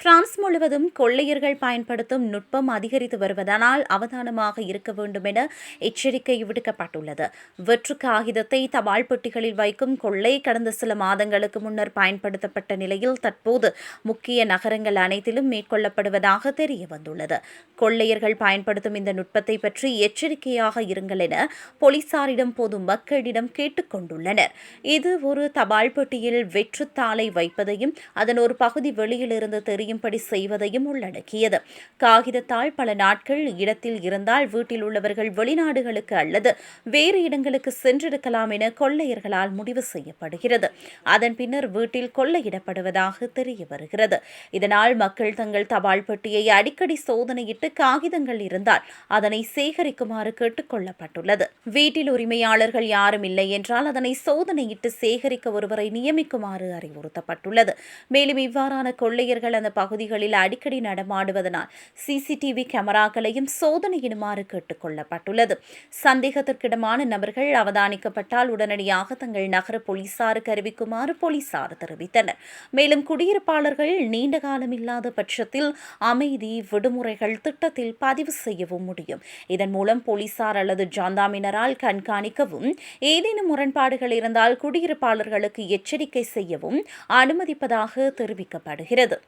France முழுவதும் கொள்ளையர்கள் பயன்படுத்தும் நுட்பம் அதிகரித்து வருவதனால் அவதானமாக இருக்க வேண்டும் என எச்சரிக்கை விடுக்கப்பட்டுள்ளது. வெற்று காகிதத்தை தபால் பெட்டிகளில் வைக்கும் கொள்ளை கடந்த சில மாதங்களுக்கு முன்னர் பயன்படுத்தப்பட்ட நிலையில் தற்போது முக்கிய நகரங்கள் அனைத்திலும் மேற்கொள்ளப்படுவதாக தெரிய வந்துள்ளது கொள்ளையர்கள் பயன்படுத்தும் இந்த நுட்பத்தை பற்றி எச்சரிக்கையாக இருங்கள் என போலீசாரிடம் பொது மக்களிடம் கேட்டுக் கொண்டுள்ளனர். இது ஒரு தபால் பெட்டியில் வெற்றுத்தாளை வைப்பதையும் அதன் ஒரு பகுதி வெளியிலிருந்து தெரிய தெரியும்படி செய்வதையும் உள்ளடக்கியது. காகிதத்தால் பல நாட்கள் இடத்தில் இருந்தால் வீட்டில் உள்ளவர்கள் வெளிநாடுகளுக்கு அல்லது வேறு இடங்களுக்கு சென்றிருக்கலாம் என கொள்ளையர்களால் முடிவு செய்யப்படுகிறது. அதன் பின்னர் வீட்டில் கொள்ளையிடப்படுவதாக தெரிய வருகிறது. இதனால் மக்கள் தங்கள் தபால் பெட்டியை அடிக்கடி சோதனையிட்டு காகிதங்கள் இருந்தால் அதனை சேகரிக்குமாறு கேட்டுக் கொள்ளப்பட்டுள்ளது வீட்டில் உரிமையாளர்கள் யாரும் இல்லை என்றால் அதனை சோதனையிட்டு சேகரிக்க ஒருவரை நியமிக்குமாறு அறிவுறுத்தப்பட்டுள்ளது. மேலும் இவ்வாறான கொள்ளையர்கள் அந்த பகுதிகளில் அடிக்கடி நடமாடுவதனால் சிசிடிவி கேமராக்களையும் சோதனையிடுமாறு கேட்டுக் கொள்ளப்பட்டுள்ளது சந்தேகத்திற்கிடமான நபர்கள் அவதானிக்கப்பட்டால் உடனடியாக தங்கள் நகர போலீசாருக்கு அறிவிக்குமாறு போலீசார் தெரிவித்தனர். மேலும் குடியிருப்பாளர்கள் நீண்ட காலம் இல்லாத பட்சத்தில் அமைதி விடுமுறைகள் திட்டத்தில் பதிவு செய்யவும் முடியும். இதன் மூலம் போலீசார் அல்லது ஜாந்தாமினரால் கண்காணிக்கவும் ஏதேனும் முரண்பாடுகள் இருந்தால் குடியிருப்பாளர்களுக்கு எச்சரிக்கை செய்யவும் அனுமதிப்பதாக தெரிவிக்கப்படுகிறது.